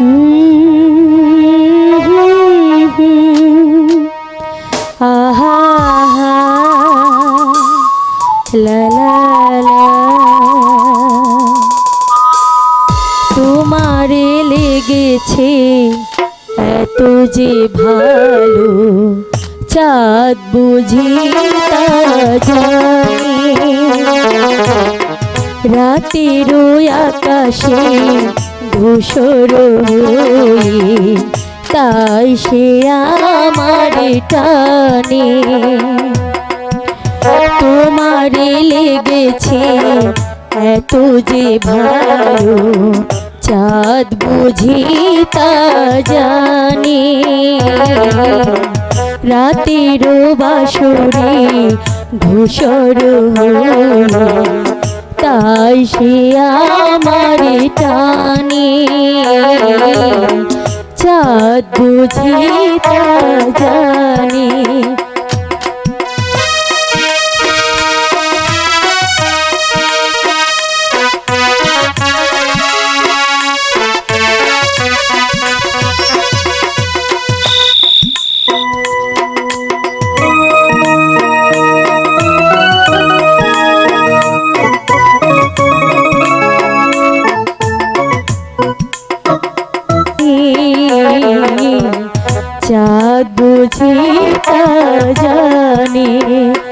লা তোমারে লেগেছে এত যে ভালো চাঁদ বুঝি রাতের আকাশে ধূসর তাই সে আমার টানে। তোমারে লেগেছে এত যে ভালো, চাঁদ বুঝি তা জানি। রাতের বাসরে হয়ে তাই সে চাঁদ বুঝি তা জানি। চাঁদ বুঝি তা জানে।